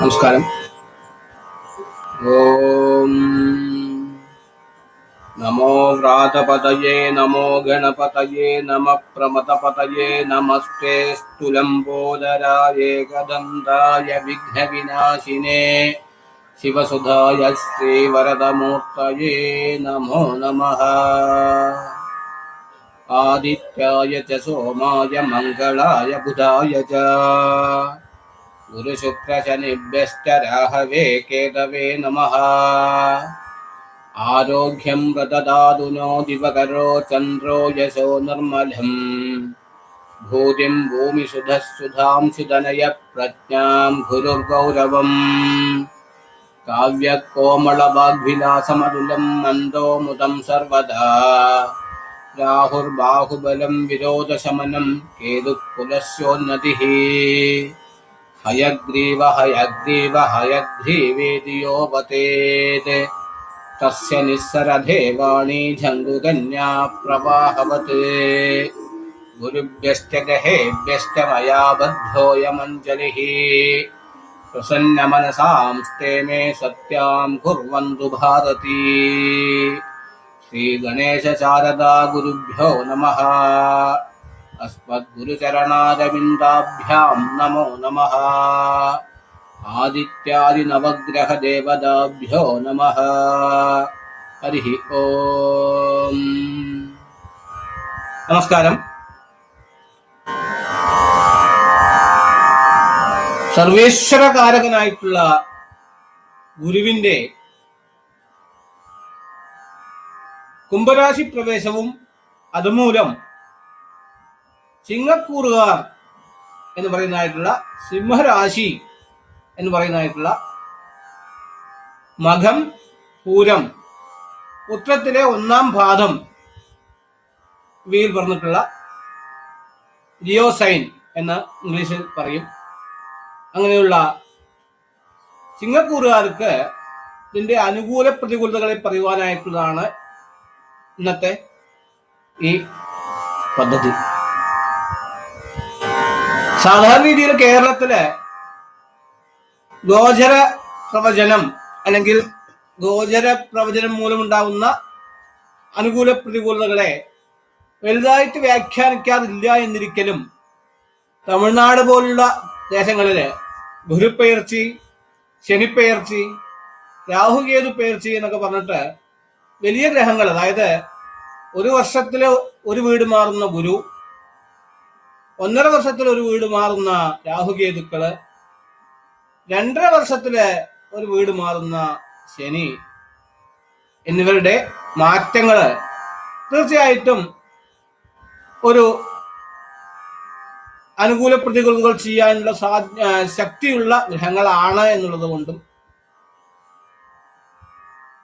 നമസ്കാരം ഓം നമോ വ്രാതപതയേ നമോ ഗണപതയേ നമ പ്രമതപതയേ നമസ്തേ സ്തുലംബോദരായ ഏകദന്തായ വിഘ്നവിനാശിനേ ശിവസുധായ ശ്രീവരദമൂർത്തയേ നമോ നമഃ ആദിത്യായ ച സോമായ മംഗളായ ബുധായ ച गुरुशुक्रशनिभ्यश्च राहवे केतवे नमः। आरोग्यं प्रददादुनो दिवकरो चन्द्रो यशो निर्मलम्। भूतिं भूमिसुधः सुधांसुदनयप्रज्ञाम्भुरुर्गौरवम् काव्य कोमलवाग्भिलासमलुलं मन्दो मुदं सर्वदा। राहुर्बाहुबलं विरोधशमनं केतुः केदुःपुलस्योन्नतिः हयग्रीव हयग्रीव हयग्रीवेदियोपतेत् तस्य निःसरधेवाणी झङ्गुकन्या प्रवाहवत्। गुरुभ्यश्च गहेभ्यश्च मया बद्धोऽयमञ्जलिः। प्रसन्नमनसांस्ते मे सत्यां कुर्वन्तु भारती। श्रीगणेशशारदा गुरुभ्यो नमः अस्मद्गुरुचरणारविन्दाभ्यां नमो नमः आदित्यादिनवग्रहदेवताभ्यो नमः हरिः ओम् നമസ്കാരം സർവേശ്വരകാരകനായിട്ടുള്ള ഗുരുവിന്റെ കുംഭരാശി പ്രവേശവും അതുമൂലം ചിങ്ങക്കൂറുകാർ എന്ന് പറയുന്നതായിട്ടുള്ള സിംഹരാശി എന്ന് പറയുന്നതായിട്ടുള്ള മഖം പൂരം ഉത്രത്തിലെ ഒന്നാം പാദം ഇവയിൽ പറഞ്ഞിട്ടുള്ള ജിയോസൈൻ എന്ന് ഇംഗ്ലീഷിൽ പറയും. അങ്ങനെയുള്ള ചിങ്ങക്കൂറുകാർക്ക് ഇതിന്റെ അനുകൂല പ്രതികൂലതകളെ പറയുവാനായിട്ടുള്ളതാണ് ഇന്നത്തെ ഈ പദ്ധതി. സാധാരണ രീതിയിൽ കേരളത്തിലെ ഗോചര പ്രവചനം അല്ലെങ്കിൽ ഗോചര പ്രവചനം മൂലമുണ്ടാകുന്ന അനുകൂല പ്രതികൂലതകളെ വലുതായിട്ട് വ്യാഖ്യാനിക്കാറില്ല എന്നിരിക്കലും തമിഴ്നാട് പോലുള്ള ദേശങ്ങളിൽ ഗുരുപ്പെയർച്ചി ശനിപ്പെയർച്ചി രാഹുകേതു പെയർച്ചി എന്നൊക്കെ പറഞ്ഞിട്ട് വലിയ ഗ്രഹങ്ങൾ അതായത് ഒരു വർഷത്തിലെ ഒരു വീട് മാറുന്ന ഗുരു ഒന്നര വർഷത്തിൽ ഒരു വീട് മാറുന്ന രാഹുകേതുക്കൾ രണ്ടര വർഷത്തിൽ ഒരു വീട് മാറുന്ന ശനി എന്നിവരുടെ മാറ്റങ്ങൾ തീർച്ചയായിട്ടും ഒരു അനുകൂല പ്രതികൂലതകൾ ചെയ്യാനുള്ള ശക്തിയുള്ള ഗ്രഹങ്ങളാണ് എന്നുള്ളത് കൊണ്ടും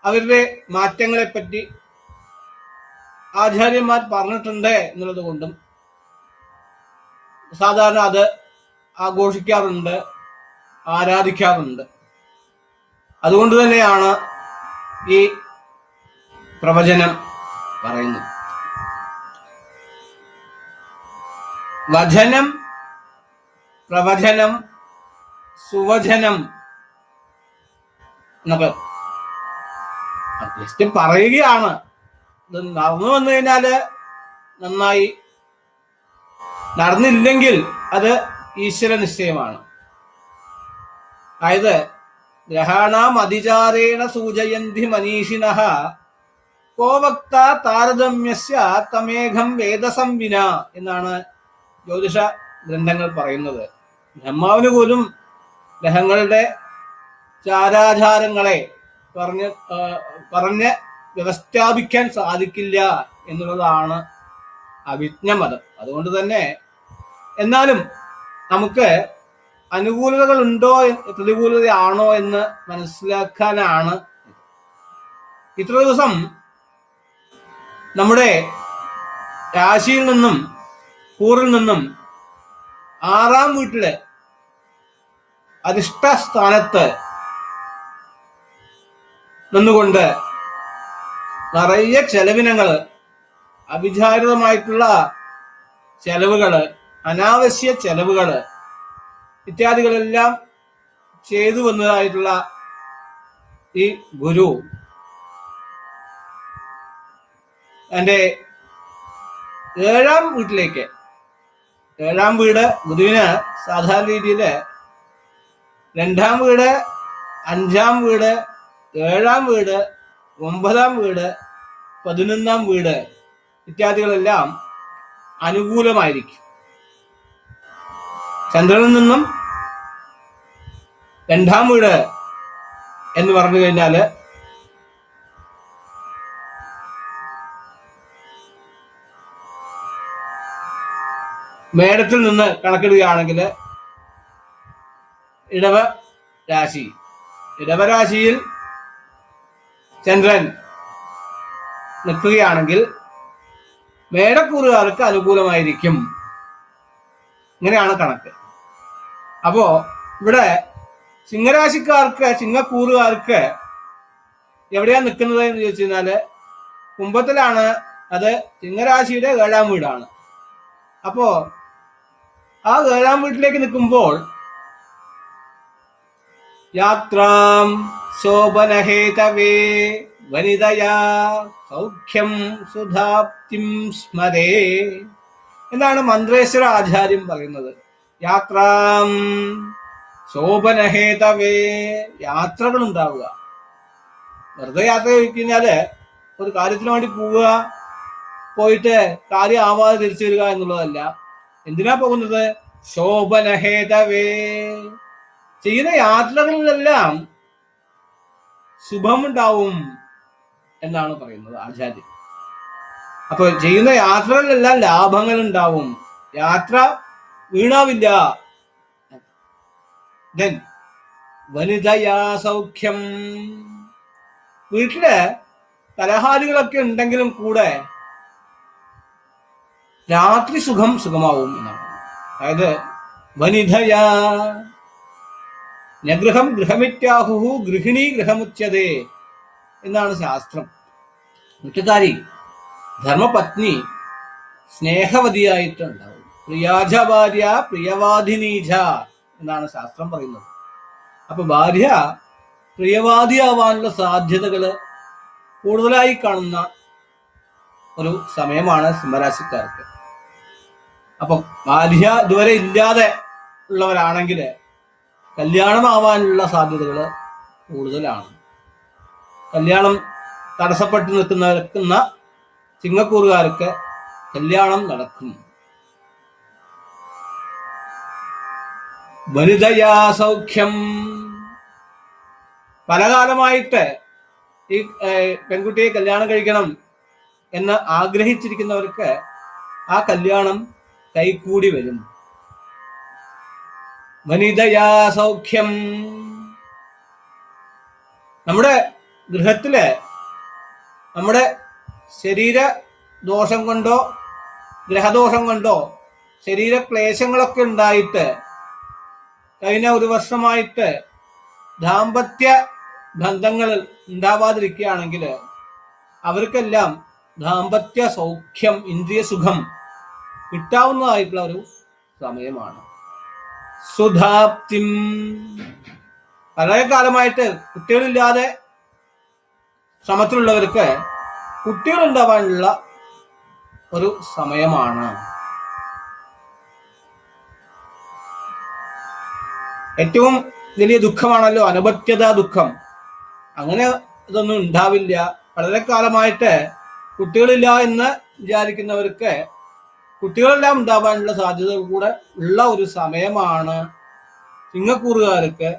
അവരുടെ മാറ്റങ്ങളെ പറ്റി ആചാര്യന്മാർ പറഞ്ഞിട്ടുണ്ട് എന്നുള്ളത് കൊണ്ടും സാധാരണ അത് ആഘോഷിക്കാറുണ്ട് ആരാധിക്കാറുണ്ട്. അതുകൊണ്ട് തന്നെയാണ് ഈ പ്രവചനം പറയുന്നത്. വചനം പ്രവചനം സുവചനം എന്നൊക്കെ ജസ്റ്റ് പറയുകയാണ്. ഇത് നടന്നു വന്നു കഴിഞ്ഞാൽ നന്നായി നടന്നില്ലെങ്കിൽ അത് ഈശ്വര നിശ്ചയമാണ് അതായത് ഗ്രഹാണാം അതിചാരേണ സൂചയന്തി മനീഷിണ കോവക്ത താരതമ്യസ്യ തമേഘം വേദസംവിന എന്നാണ് ജ്യോതിഷ ഗ്രന്ഥങ്ങൾ പറയുന്നത്. ബ്രഹ്മാവിന് പോലും ഗ്രഹങ്ങളുടെ ചാരാചാരങ്ങളെ പറഞ്ഞ് പറഞ്ഞ് വ്യവസ്ഥാപിക്കാൻ സാധിക്കില്ല എന്നുള്ളതാണ് അവിജ്ഞ മതം. അതുകൊണ്ട് തന്നെ എന്നാലും നമുക്ക് അനുകൂലതകൾ ഉണ്ടോ പ്രതികൂലതയാണോ എന്ന് മനസ്സിലാക്കാനാണ് ഇത്ര ദിവസം നമ്മുടെ രാശിയിൽ നിന്നും കൂറിൽ നിന്നും ആറാം വീട്ടിലെ അധിഷ്ഠ സ്ഥാനത്ത് നിന്നുകൊണ്ട് നിറയെ ചെലവിനങ്ങൾ അവിചാരിതമായിട്ടുള്ള ചെലവുകൾ അനാവശ്യ ചെലവുകൾ ഇത്യാദികളെല്ലാം ചെയ്തു വന്നതായിട്ടുള്ള ഈ ഗുരു. എന്റെ ഏഴാം വീട്ടിലേക്ക് ഏഴാം വീട് ഗുരുവിന് സാധാരണ രീതിയിൽ രണ്ടാം വീട് അഞ്ചാം വീട് ഏഴാം വീട് ഒമ്പതാം വീട് പതിനൊന്നാം വീട് ഇത്യാദികളെല്ലാം അനുകൂലമായിരിക്കും. ചന്ദ്രനിൽ നിന്നും രണ്ടാം വീട് എന്ന് പറഞ്ഞു കഴിഞ്ഞാൽ മേടത്തിൽ നിന്ന് കണക്കിടുകയാണെങ്കിൽ ഇടവ രാശി. ഇടവരാശിയിൽ ചന്ദ്രൻ നിൽക്കുകയാണെങ്കിൽ മേടക്കൂറുകാർക്ക് അനുകൂലമായിരിക്കും. ഇങ്ങനെയാണ് കണക്ക്. അപ്പോ ഇവിടെ ചിങ്ങരാശിക്കാർക്ക് ചിങ്ങക്കൂറുകാർക്ക് എവിടെയാ നിൽക്കുന്നത് എന്ന് ചോദിച്ചു കഴിഞ്ഞാൽ കുംഭത്തിലാണ്. അത് ചിങ്ങരാശിയുടെ ഏഴാം വീടാണ്. അപ്പോ ആ ഏഴാം വീട്ടിലേക്ക് നിൽക്കുമ്പോൾ യാത്രാം ശോഭനഹേതവേ വനിതയാ സൗഖ്യം സുധാപ്തിം സ്മരേ. എന്നാണ് മന്ത്രേശ്വര ആചാര്യം പറയുന്നത്? യാത്രാം. ശോഭനഹേതവേ. യാത്രകൾ ഉണ്ടാവുക വെറുതെ യാത്ര കഴിഞ്ഞാൽ ഒരു കാര്യത്തിന് വേണ്ടി പോവുക പോയിട്ട് കാര്യം ആവാതെ തിരിച്ചു വരിക എന്നുള്ളതല്ല. എന്തിനാ പോകുന്നത്? ശോഭനഹേതവേ. ചെയ്യുന്ന യാത്രകളിലെല്ലാം ശുഭമുണ്ടാവും എന്നാണ് പറയുന്നത് ആചാര്യൻ അപ്പൊ ചെയ്യുന്ന യാത്രകളിലെല്ലാം ലാഭങ്ങൾ ഉണ്ടാവും യാത്ര വീണാവില്ല. വനിതയാ സൗഖ്യം. വീട്ടിൽ കലഹാരികളൊക്കെ ഉണ്ടെങ്കിലും കൂടെ രാത്രി സുഖം സുഖമാവും എന്നാണ്. അതായത് വനിതയാ നഗൃഹം ഗൃഹമിത്യാഹു ഗൃഹിണി ഗൃഹമുച്ചതേ എന്നാണ് ശാസ്ത്രം. വീട്ടുകാരി ധർമ്മപത്നി സ്നേഹവതിയായിട്ടുണ്ടാവും. പ്രിയാജ ഭാര്യ പ്രിയവാദിനീജ എന്നാണ് ശാസ്ത്രം പറയുന്നത്. അപ്പൊ ഭാര്യ പ്രിയവാദിയാവാനുള്ള സാധ്യതകൾ കൂടുതലായി കാണുന്ന ഒരു സമയമാണ് സിംഹരാശിക്കാർക്ക്. അപ്പൊ ഭാര്യ ഇതുവരെ ഇല്ലാതെ ഉള്ളവരാണെങ്കിൽ കല്യാണമാവാനുള്ള സാധ്യതകൾ കൂടുതലാണ്. കല്യാണം തടസ്സപ്പെട്ട് നിൽക്കുന്ന ചിങ്ങക്കൂറുകാർക്ക് കല്യാണം നടക്കും. വനിതയാ സൗഖ്യം. പലകാലമായിട്ട് ഈ പെൺകുട്ടിയെ കല്യാണം കഴിക്കണം എന്ന് ആഗ്രഹിച്ചിരിക്കുന്നവർക്ക് ആ കല്യാണം കൈകൂടി വരും. വനിതയാ സൗഖ്യം. നമ്മുടെ ഗൃഹത്തിൽ നമ്മുടെ ശരീര ദോഷം കൊണ്ടോ ഗ്രഹദോഷം കൊണ്ടോ ശരീര ക്ലേശങ്ങളൊക്കെ ഉണ്ടായിട്ട് കഴിഞ്ഞ ഒരു വർഷമായിട്ട് ദാമ്പത്യ ബന്ധങ്ങൾ ഉണ്ടാവാതിരിക്കുകയാണെങ്കിൽ അവർക്കെല്ലാം ദാമ്പത്യ സൗഖ്യം ഇന്ദ്രിയ സുഖം കിട്ടാവുന്നതായിട്ടുള്ള ഒരു സമയമാണ്. സുധാപ്തിം. വളരെ കാലമായിട്ട് കുട്ടികളില്ലാതെ ശ്രമത്തിലുള്ളവർക്ക് കുട്ടികളുണ്ടാവാനുള്ള ഒരു സമയമാണ്. ഏറ്റവും വലിയ ദുഃഖമാണല്ലോ അനപത്യത ദുഃഖം അങ്ങനെ ഇതൊന്നും ഉണ്ടാവില്ല വളരെ കാലമായിട്ട് കുട്ടികളില്ല എന്ന് വിചാരിക്കുന്നവർക്ക് കുട്ടികളെല്ലാം ഉണ്ടാവാനുള്ള സാധ്യത കൂടെ ഉള്ള ഒരു സമയമാണ് ചിങ്ങക്കൂറുകാർക്ക്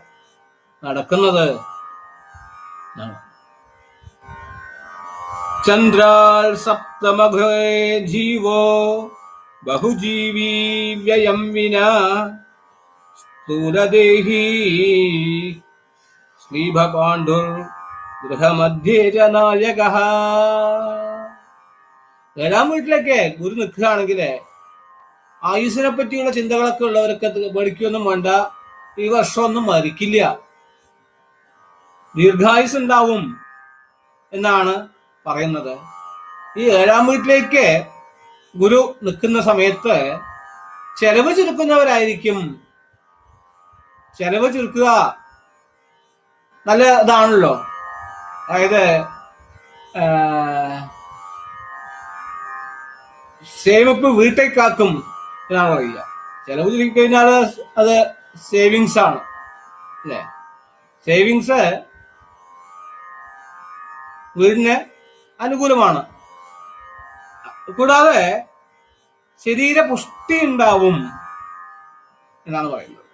നടക്കുന്നത്. ചന്ദ്രാൽ സപ്തമഘേ ജീവോ ബഹുജീവി വ്യയം വിന സ്ഥൂലദേഹി ശ്രീഭപാണ്ഡുർഗൃഹമധ്യേ നായക ഏഴാം വീട്ടിലൊക്കെ ഗുരു നിൽക്കുകയാണെങ്കിൽ ആയുസിനെ പറ്റിയുള്ള ചിന്തകളൊക്കെ ഉള്ളവരൊക്കെ പഠിക്കൊന്നും വേണ്ട. ഈ വർഷമൊന്നും മരിക്കില്ല. ദീർഘായുസ് ഉണ്ടാവും എന്നാണ് പറയുന്നത്. ഈ ഏഴാം വീട്ടിലേക്ക് ഗുരു നിൽക്കുന്ന സമയത്ത് ചെലവ് ചുരുക്കുന്നവരായിരിക്കും. ചെലവ് ചുരുക്കുക നല്ല ഇതാണല്ലോ. അതായത് സേവപ്പ് വീട്ടേക്കാക്കും എന്നാണ് പറയുക. ചെലവ് ചുരുക്കി കഴിഞ്ഞാൽ അത് സേവിങ്സ് ആണ്. അല്ലേ? സേവിങ്സ് വീടിന് അനുകൂലമാണ്. കൂടാതെ ശരീര പുഷ്ടി ഉണ്ടാവും എന്നാണ് പറയുന്നത്.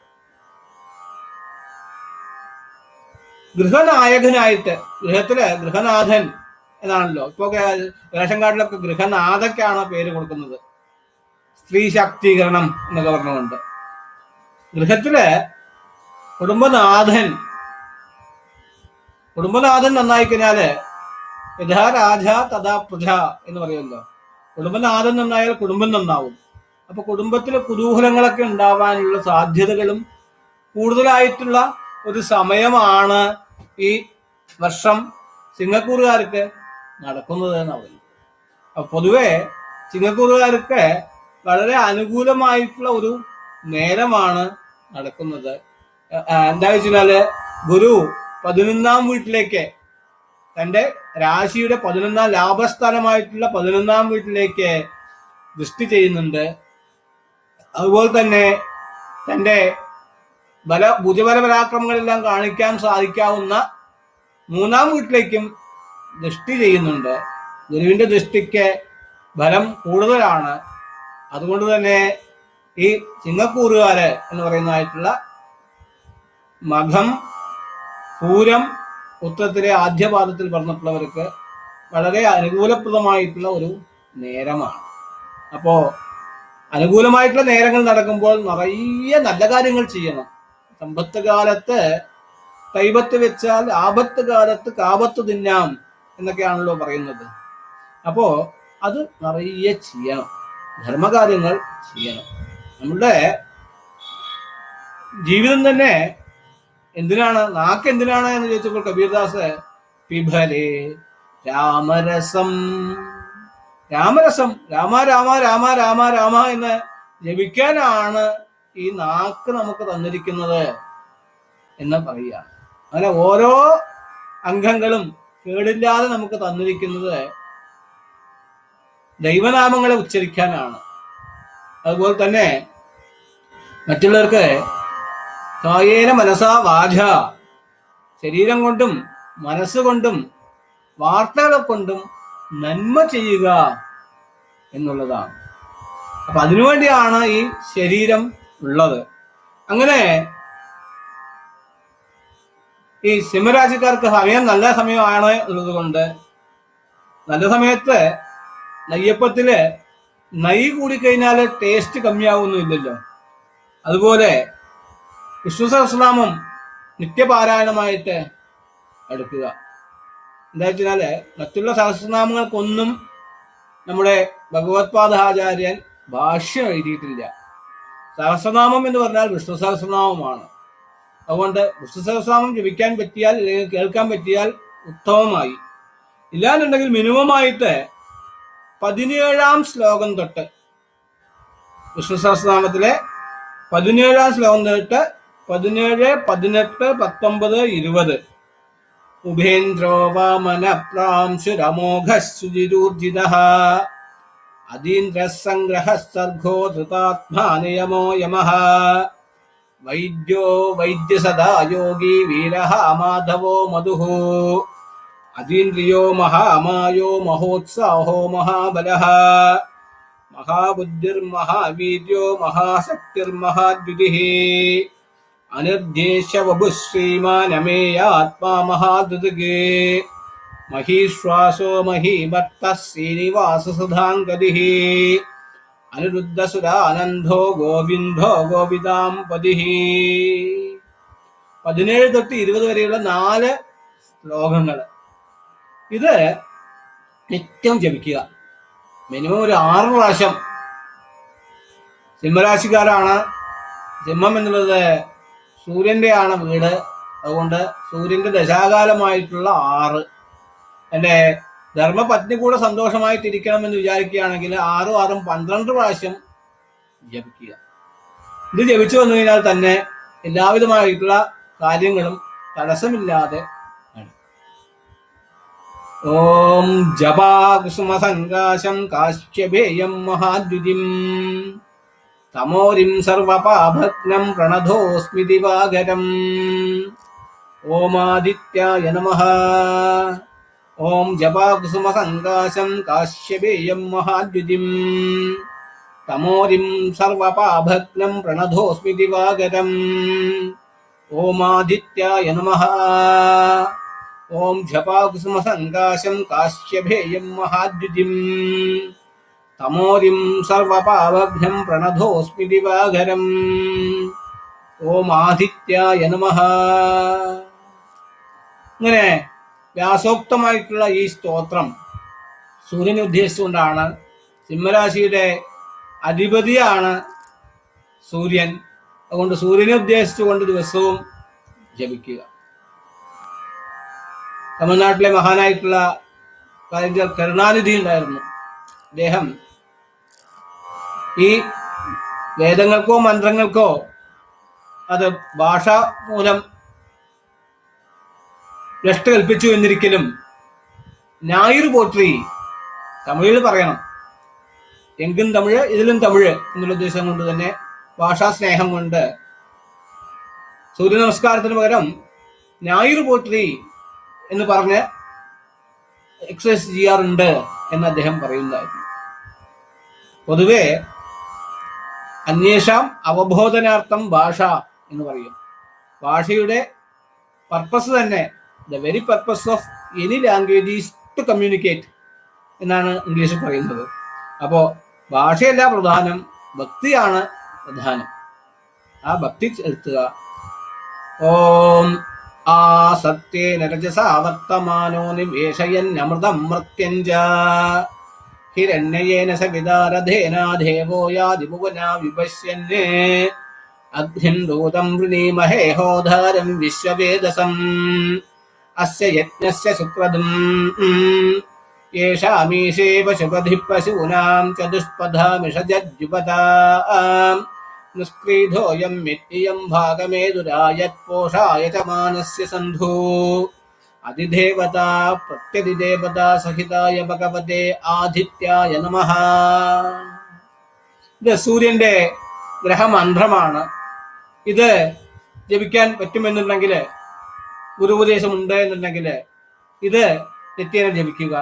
ഗൃഹനായകനായിട്ട് ഗൃഹത്തിൽ ഗൃഹനാഥൻ എന്നാണല്ലോ. ഇപ്പൊ റേഷൻ കാർഡിലൊക്കെ ഗൃഹനാഥക്കാണ് പേര് കൊടുക്കുന്നത്? സ്ത്രീ ശാക്തീകരണം എന്നൊക്കെ പറഞ്ഞുകൊണ്ട്. ഗൃഹത്തിൽ കുടുംബനാഥൻ കുടുംബനാഥൻ നന്നായി കഴിഞ്ഞാൽ യഥാ രാജ തഥാ പ്രജ എന്ന് പറയുമല്ലോ. കുടുംബനാഥൻ നന്നായാൽ കുടുംബം നന്നാവും. അപ്പൊ കുടുംബത്തിലെ കുതൂഹലങ്ങളൊക്കെ ഉണ്ടാവാനുള്ള സാധ്യതകളും കൂടുതലായിട്ടുള്ള ഒരു സമയമാണ് ഈ വർഷം സിംഗപ്പൂറുകാർക്ക് നടക്കുന്നത് എന്ന് പറയുന്നത് പൊതുവെ സിംഗപ്പൂറുകാർക്ക് വളരെ അനുകൂലമായിട്ടുള്ള ഒരു നേരമാണ് നടക്കുന്നത്. എന്താ വെച്ചാൽ ഗുരു പതിനൊന്നാം വീട്ടിലേക്ക് തന്റെ രാശിയുടെ പതിനൊന്നാം ലാഭസ്ഥാനമായിട്ടുള്ള പതിനൊന്നാം വീട്ടിലേക്ക് ദൃഷ്ടി ചെയ്യുന്നുണ്ട്. അതുപോലെ തന്നെ തന്റെ ബല ഭുജബല പരാക്രമങ്ങളെല്ലാം കാണിക്കാൻ സാധിക്കാവുന്ന മൂന്നാം വീട്ടിലേക്കും ദൃഷ്ടി ചെയ്യുന്നുണ്ട്. ഗുരുവിന്റെ ദൃഷ്ടിക്ക് ബലം കൂടുതലാണ്. അതുകൊണ്ട് തന്നെ ഈ ചിങ്ങക്കൂറുകാര് എന്ന് പറയുന്നതായിട്ടുള്ള മഖം പൂരം ഉത്തരത്തിലെ ആദ്യപാദത്തിൽ പറഞ്ഞിട്ടുള്ളവർക്ക് വളരെ അനുകൂലപ്രദമായിട്ടുള്ള ഒരു നേരമാണ്. അപ്പോ അനുകൂലമായിട്ടുള്ള നേരങ്ങൾ നടക്കുമ്പോൾ നിറയെ നല്ല കാര്യങ്ങൾ ചെയ്യണം. സമ്പത്ത് കാലത്ത് കൈപത്ത് വെച്ചാൽ ആപത്ത് കാലത്ത് കാപത്ത് തിന്നാം എന്നൊക്കെയാണല്ലോ പറയുന്നത്. അപ്പോ അത് നിറയെ ചെയ്യണം. ധർമ്മകാര്യങ്ങൾ ചെയ്യണം. നമ്മുടെ ജീവിതം തന്നെ എന്തിനാണ്? നാക്ക് എന്തിനാണ് എന്ന് ചോദിച്ചപ്പോൾ കബീർദാസ് പിഭലേ രാമരസം. രാമരസം. രാമ രാമ രാമ രാമ രാമ എന്ന് ജപിക്കാനാണ് ഈ നാക്ക് നമുക്ക് തന്നിരിക്കുന്നത് എന്ന് പറയുക. അങ്ങനെ ഓരോ അംഗങ്ങളും കേടില്ലാതെ നമുക്ക് തന്നിരിക്കുന്നത് ദൈവനാമങ്ങളെ ഉച്ചരിക്കാനാണ്. അതുപോലെ തന്നെ മറ്റുള്ളവർക്ക് കായേന മനസാ വാച. ശരീരം കൊണ്ടും മനസ്സുകൊണ്ടും വാർത്തകളെ കൊണ്ടും നന്മ ചെയ്യുക എന്നുള്ളതാണ്. അപ്പൊ അതിനുവേണ്ടിയാണ് ഈ ശരീരം ഉള്ളത്. അങ്ങനെ ഈ സിംഹരാശിക്കാർക്ക് സമയം നല്ല സമയമാണ് ഉള്ളത് കൊണ്ട് നല്ല സമയത്ത് നെയ്യപ്പത്തിൽ നെയ്യ് കൂടിക്കഴിഞ്ഞാൽ ടേസ്റ്റ് കമ്മിയാവുന്നില്ലല്ലോ. അതുപോലെ വിശ്വസഹസ്രനാമം നിത്യപാരായണമായിട്ട് എടുക്കുക. എന്താ വെച്ചാൽ മറ്റുള്ള സഹസ്രനാമങ്ങൾക്കൊന്നും നമ്മുടെ ഭഗവത്പാദാചാര്യൻ ഭാഷ്യം എഴുതിയിട്ടില്ല. സഹസ്രനാമം എന്ന് പറഞ്ഞാൽ വിഷ്ണു സഹസ്രനാമമാണ്. അതുകൊണ്ട് വിഷ്ണു സഹസ്രനാമം ജപിക്കാൻ പറ്റിയാൽ അല്ലെങ്കിൽ കേൾക്കാൻ പറ്റിയാൽ ഉത്തമമായി. ഇല്ലാന്നുണ്ടെങ്കിൽ മിനിമമായിട്ട് പതിനേഴാം ശ്ലോകം തൊട്ട് വിഷ്ണു സഹസ്രനാമത്തിലെ പതിനേഴാം ശ്ലോകം തൊട്ട് പതിനേഴ് പതിനെട്ട് പത്തൊമ്പത് ഇരുപത്. ഉഭേന്ദ്രോ വാമന പ്രാംശുരമോഘ अदीन्द्रियः सङ्ग्रहः सर्गो धृतात्मा नियमो यमः। वैद्यो वैद्यसदा योगी वीरः माधवो मधुः। अदीन्द्रियो महामायो महोत्साहो महाबलः। महाबुद्धिर्महावीर्यो महाशक्तिर्महाद्युतिः। अनिर्देश्य वभुः श्रीमानमेयात्मा महादृगे മഹീശ്വാസോ മഹീഭർത്ത ശ്രീനിവാസസുധാംഗതി. അനിരുദ്ധസുരാനന്ദോ ഗോവിന്ദോ ഗോവിതാം പതി. പതിനേഴ് തൊട്ട് ഇരുപത് വരെയുള്ള നാല് ശ്ലോകങ്ങൾ. ഇത് നിത്യം ജപിക്കുക. മിനിമം ഒരു ആറ് പ്രാവശ്യം. സിംഹരാശിക്കാരാണ്. സിംഹം എന്നുള്ളത് സൂര്യന്റെ ആണ് വീട്. അതുകൊണ്ട് സൂര്യന്റെ ദശാകാലമായിട്ടുള്ള ആറ്. എന്റെ ധർമ്മപത്നി കൂടെ സന്തോഷമായിട്ടിരിക്കണം എന്ന് വിചാരിക്കുകയാണെങ്കിൽ ആറും ആറും പന്ത്രണ്ട് പ്രാവശ്യം ജപിക്കുക. ഇത് ജപിച്ചു വന്നു കഴിഞ്ഞാൽ തന്നെ എല്ലാവിധമായിട്ടുള്ള കാര്യങ്ങളും തടസ്സമില്ലാതെ. ഓം ജപാകുസുമസങ്കാശം കാശ്യപേയം മഹാദ്യുതിം തമോരിം സർവപാഭഗ്നം പ്രണതോസ്മി ദിവാകരം ഓമാദിത്യായ നമഃ. ഓം ജപാകുസുമസങ്കാശം കാശ്യപേയം മഹാദ്യുതിം തമോരിം സർവപാഭഗ്നം പ്രണതോസ്മി ദിവാകരം ഓമാദിത്യായ നമഃ ഓം ജപാകുസുമസങ്കാശം കാശ്യപേയം മഹാദ്യുതിം തമോരിം സർവപാവഭ്യം പ്രണതോസ്മി ദിവാകരം ഓം ആദിത്യായ നമഃ ഇങ്ങനെ വ്യാസോക്തമായിട്ടുള്ള ഈ സ്തോത്രം സൂര്യനെ ഉദ്ദേശിച്ചുകൊണ്ടാണ് സിംഹരാശിയുടെ അധിപതിയാണ് സൂര്യൻ. അതുകൊണ്ട് സൂര്യനെ ഉദ്ദേശിച്ചുകൊണ്ട് ദിവസവും ജപിക്കുക. തമിഴ്നാട്ടിലെ മഹാനായിട്ടുള്ള കരുണാനിധി ഉണ്ടായിരുന്നു. അദ്ദേഹം ഈ വേദങ്ങൾക്കോ മന്ത്രങ്ങൾക്കോ അത് ഭാഷ മൂലം ഭ്രഷ്ട് കൽപ്പിച്ചു എന്നിരിക്കലും ഞായർ പോട്രി തമിഴിൽ പറയണം. എങ്കും തമിഴ് ഇതിലും തമിഴ് എന്നുള്ള ഉദ്ദേശം കൊണ്ട് തന്നെ ഭാഷാ സ്നേഹം കൊണ്ട്. സൂര്യ നമസ്കാരത്തിന് പകരം ഞായർ പോട്രി എന്ന് പറഞ്ഞ് എക്സസൈസ് ചെയ്യാറുണ്ട് എന്ന് അദ്ദേഹം പറയുന്നതായിരുന്നു. പൊതുവെ അന്വേഷാം അവബോധനാർത്ഥം ഭാഷ എന്ന് പറയും. ഭാഷയുടെ പർപ്പസ് തന്നെ the very purpose of any language is to communicate എന്നാണ് ഇംഗ്ലീഷിൽ പറയുന്നത്. അപ്പോൾ ഭാഷയല്ല പ്രധാനം ഭക്തിയാണ് പ്രധാനം. ആ ഭക്തി ചെലുത്തുക. ഓം ആ സത്യേന നരജസാവർത്തമാനോ നിവേഷയൻ അമൃതം മൃത്യഞ്ച ഹിരണ്യേന സവിതാരഥേന യാതിഭുവനാ വിപശ്യന്നേ. അഗ്നിം ദൂതം വൃണീമഹേ ഹോധാരം വിശ്വവേദസം. അസ്യ യജ്ഞസ്യ സുക്രദും യേഷാമീശേ പശുപതി പശൂനാം ചതുഷ്പഥാമിഷജുപതാം നിഷ്ക്രീധോയം മിത്യയം ഭാഗമേതുരായത് ച മാനസ്യ സന്ധൂ അതിദേവത പ്രത്യതിദേവത സഹിതായ ഭഗവതേ ആദിത്യായ നമഃ ഇത് സൂര്യന്റെ ഗ്രഹമന്ത്രമാണ്. ഇത് ജപിക്കാൻ പറ്റുമെന്നുണ്ടെങ്കിൽ ഗുരുപദേശമുണ്ട് എന്നുണ്ടെങ്കിൽ ഇത് നിത്യേന ജപിക്കുക.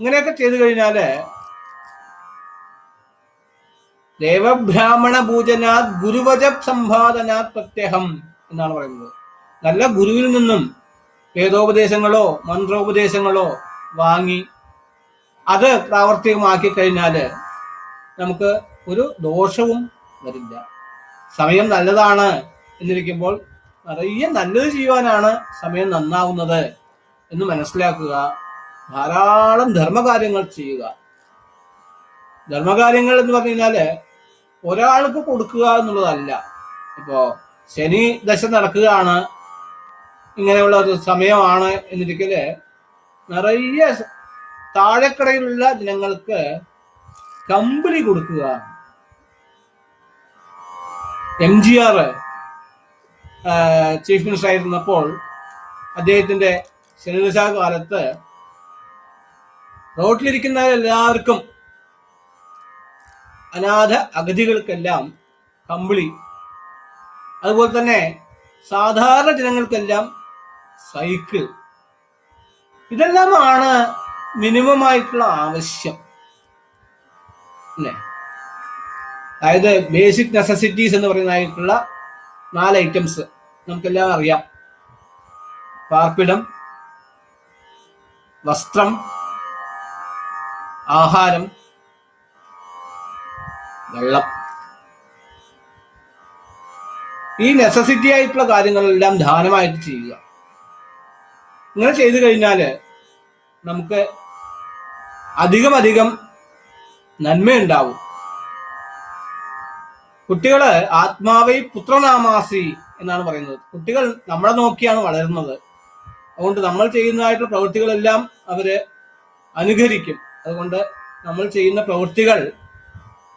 ഇങ്ങനെയൊക്കെ ചെയ്തു കഴിഞ്ഞാൽ ദേവബ്രാഹ്മണ പൂജനാത് ഗുരുവച സമ്പാദനാത് പ്രത്യഹം എന്നാണ് പറയുന്നത്. നല്ല ഗുരുവിൽ നിന്നും വേദോപദേശങ്ങളോ മന്ത്രോപദേശങ്ങളോ വാങ്ങി അത് പ്രാവർത്തികമാക്കി കഴിഞ്ഞാൽ നമുക്ക് ഒരു ദോഷവും വരില്ല. സമയം നല്ലതാണ് എന്നിരിക്കുമ്പോൾ നിറയെ നല്ലത് ചെയ്യുവാനാണ് സമയം നന്നാവുന്നത് എന്ന് മനസ്സിലാക്കുക. ധാരാളം ധർമ്മകാര്യങ്ങൾ ചെയ്യുക. ധർമ്മകാര്യങ്ങൾ എന്ന് പറഞ്ഞു കഴിഞ്ഞാൽ ഒരാൾക്ക് കൊടുക്കുക എന്നുള്ളതല്ല. ഇപ്പോ ശനി ദശ നടക്കുകയാണ്. ഇങ്ങനെയുള്ള ഒരു സമയമാണ് എന്നിരിക്കൽ നിറയെ താഴെക്കടയിലുള്ള ജനങ്ങൾക്ക് കമ്പനി കൊടുക്കുക. M G R chief minister ആയിരുന്നപ്പോൾ അദ്ദേഹത്തിന്റെ ശനിദശാ കാലത്ത് റോട്ടിലിരിക്കുന്ന എല്ലാവർക്കും അനാഥ അഗതികൾക്കെല്ലാം കമ്പിളി. അതുപോലെ തന്നെ സാധാരണ ജനങ്ങൾക്കെല്ലാം സൈക്കിൾ. ഇതെല്ലാമാണ് മിനിമം ആയിട്ടുള്ള ആവശ്യം. അല്ലേ? അതായത് ബേസിക് നെസസിറ്റീസ് എന്ന് പറയുന്നതായിട്ടുള്ള നാല് ഐറ്റംസ് നമുക്കെല്ലാം അറിയാം. പാർപ്പിടം വസ്ത്രം ആഹാരം വെള്ളം. ഈ നെസസിറ്റി ആയിട്ടുള്ള കാര്യങ്ങളെല്ലാം ധാനമായിട്ട് ചെയ്യുക. ഇങ്ങനെ ചെയ്തു കഴിഞ്ഞാൽ നമുക്ക് അധികം അധികം നന്മയുണ്ടാവും. കുട്ടികൾ ആത്മാവൈ പുത്രനാമാസി എന്നാണ് പറയുന്നത്. കുട്ടികൾ നമ്മളെ നോക്കിയാണ് വളരുന്നത്. അതുകൊണ്ട് നമ്മൾ ചെയ്യുന്നതായിട്ടുള്ള പ്രവൃത്തികളെല്ലാം അവർ അനുകരിക്കും. അതുകൊണ്ട് നമ്മൾ ചെയ്യുന്ന പ്രവൃത്തികൾ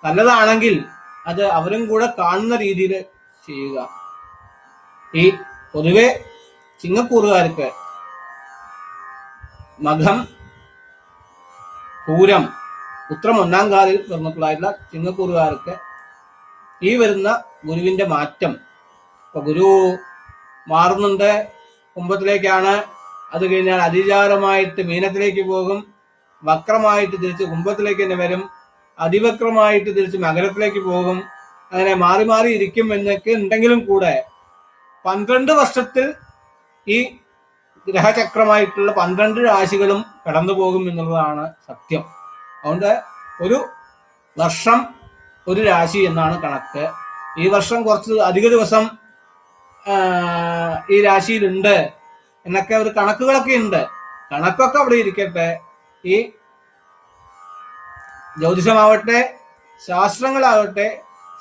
നല്ലതാണെങ്കിൽ അത് അവരും കൂടെ കാണുന്ന രീതിയിൽ ചെയ്യുക. ഈ പൊതുവെ ചിങ്ങക്കൂറുകാർക്ക് മകം പൂരം ഉത്രം ഒന്നാം കാലിൽ പിറന്നിട്ടുള്ളതായിട്ടുള്ള ചിങ്ങക്കൂറുകാർക്ക് ഈ വരുന്ന ഗുരുവിന്റെ മാറ്റം. ഇപ്പൊ ഗുരു മാറുന്നുണ്ട് കുംഭത്തിലേക്കാണ്. അത് കഴിഞ്ഞാൽ അതിചാരമായിട്ട് മീനത്തിലേക്ക് പോകും വക്രമായിട്ട് തിരിച്ച് കുംഭത്തിലേക്ക് തന്നെ വരും അതിവക്രമായിട്ട് തിരിച്ച് മകരത്തിലേക്ക് പോകും. അങ്ങനെ മാറി മാറി ഇരിക്കും എന്നൊക്കെ ഉണ്ടെങ്കിലും കൂടെ പന്ത്രണ്ട് വർഷത്തിൽ ഈ ഗ്രഹചക്രമായിട്ടുള്ള പന്ത്രണ്ട് രാശികളും കടന്നു പോകും എന്നുള്ളതാണ് സത്യം. അതുകൊണ്ട് ഒരു വർഷം ഒരു രാശി എന്നാണ് കണക്ക്. ഈ വർഷം കുറച്ച് അധിക ദിവസം ഈ രാശിയിലുണ്ട് എന്നൊക്കെ ഒരു കണക്കുകളൊക്കെ ഉണ്ട്. കണക്കൊക്കെ അവിടെ ഇരിക്കട്ടെ. ഈ ജ്യോതിഷമാവട്ടെ ശാസ്ത്രങ്ങളാവട്ടെ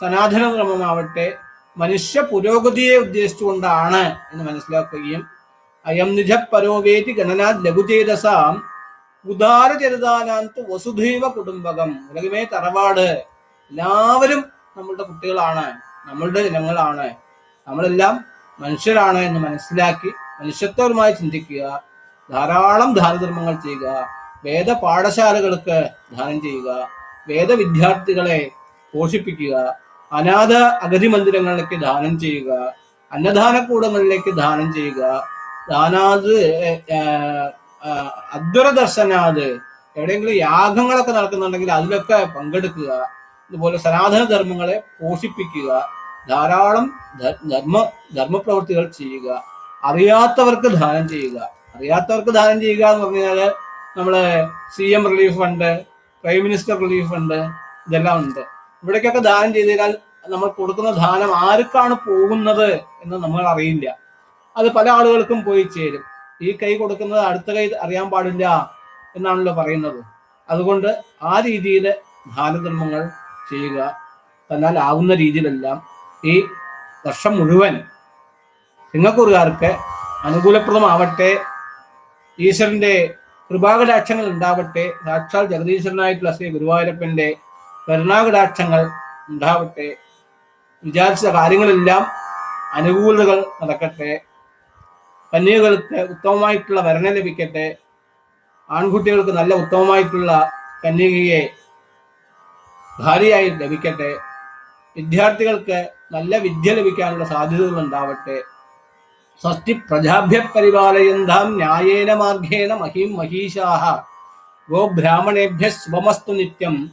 സനാതന ക്രമമാവട്ടെ മനുഷ്യ പുരോഗതിയെ ഉദ്ദേശിച്ചുകൊണ്ടാണ് എന്ന് മനസ്സിലാക്കുകയും അയം നിജ പരോവേതി ഗണനാ ലഘുചേതസാം ഉദാരചരിതാനാന്ത് വസുധൈവ കുടുംബകം. ഉലകമേ തറവാട്. എല്ലാവരും നമ്മളുടെ കുട്ടികളാണ് നമ്മളുടെ ജനങ്ങളാണ്. നമ്മളെല്ലാം മനുഷ്യരാണ് എന്ന് മനസ്സിലാക്കി മനുഷ്യത്വമായി ചിന്തിക്കുക ധാരാളം ദാനധർമ്മങ്ങൾ ചെയ്യുക വേദ പാഠശാലകൾക്ക് ദാനം ചെയ്യുക വേദ വിദ്യാർത്ഥികളെ പോഷിപ്പിക്കുക അനാഥ അഗതി മന്ദിരങ്ങളിലേക്ക് ദാനം ചെയ്യുക അന്നദാനക്കൂടങ്ങളിലേക്ക് ദാനം ചെയ്യുക ദാനാത് അദ്വര ദർശനാത് എവിടെയെങ്കിലും യാഗങ്ങളൊക്കെ നടക്കുന്നുണ്ടെങ്കിൽ അതിലൊക്കെ പങ്കെടുക്കുക. ഇതുപോലെ സനാതന ധർമ്മങ്ങളെ പോഷിപ്പിക്കുക ധാരാളം ധർമ്മ ധർമ്മപ്രവൃത്തികൾ ചെയ്യുക അറിയാത്തവർക്ക് ദാനം ചെയ്യുക. അറിയാത്തവർക്ക് ദാനം ചെയ്യുക എന്ന് പറഞ്ഞാൽ നമ്മളെ C M relief fund prime minister relief fund ഇതെല്ലാം ഉണ്ട്. ഇവിടേക്കൊക്കെ ദാനം ചെയ്ത് കഴിഞ്ഞാൽ നമ്മൾ കൊടുക്കുന്ന ദാനം ആർക്കാണ് പോകുന്നത് എന്ന് നമ്മൾ അറിയില്ല. അത് പല ആളുകൾക്കും പോയി ചേരും. ഈ കൈ കൊടുക്കുന്നത് അടുത്ത കൈ അറിയാൻ പാടില്ല എന്നാണല്ലോ പറയുന്നത്. അതുകൊണ്ട് ആ രീതിയിൽ ദാനധർമ്മങ്ങൾ ചെയ്യുക. തന്നാൽ ആവുന്ന രീതിയിലെല്ലാം ഈ വർഷം മുഴുവൻ സിംഗക്കൂറുകാർക്ക് അനുകൂലപ്രദമാവട്ടെ ഈശ്വരന്റെ കൃപാകടാക്ഷങ്ങൾ ഉണ്ടാവട്ടെ സാക്ഷാൽ ജഗദീശ്വരനായിട്ടുള്ള ശ്രീ ഗുരുവായൂരപ്പന്റെ കരുണാകടാക്ഷങ്ങൾ ഉണ്ടാവട്ടെ വിചാരിച്ച കാര്യങ്ങളെല്ലാം അനുകൂലതകൾ നടക്കട്ടെ കന്യകൾക്ക് ഉത്തമമായിട്ടുള്ള വരണ ലഭിക്കട്ടെ ആൺകുട്ടികൾക്ക് നല്ല ഉത്തമമായിട്ടുള്ള കന്യകയെ ഭാര്യയായി ലഭിക്കട്ടെ. വിദ്യാർത്ഥികൾക്ക് നല്ല വിദ്യ ലഭിക്കാനുള്ള സാധ്യതകൾ ഉണ്ടാവട്ടെ. സ്വസ്തി പ്രജാഭ്യ പരിപാലയന്താം ന്യായേന മാർഗേണ മഹീം മഹീഷാഹ ഗോബ്രാഹ്മണേഭ്യ ശുഭമസ്തു നിത്യം.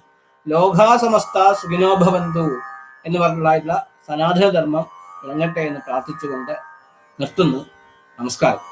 ലോകാസമസ്ത സുഖിനോ ഭവന്തു എന്ന് പറഞ്ഞിട്ടുള്ള സനാതനധർമ്മം ഇറങ്ങട്ടെ എന്ന് പ്രാർത്ഥിച്ചുകൊണ്ട് നിർത്തുന്നു. നമസ്കാരം.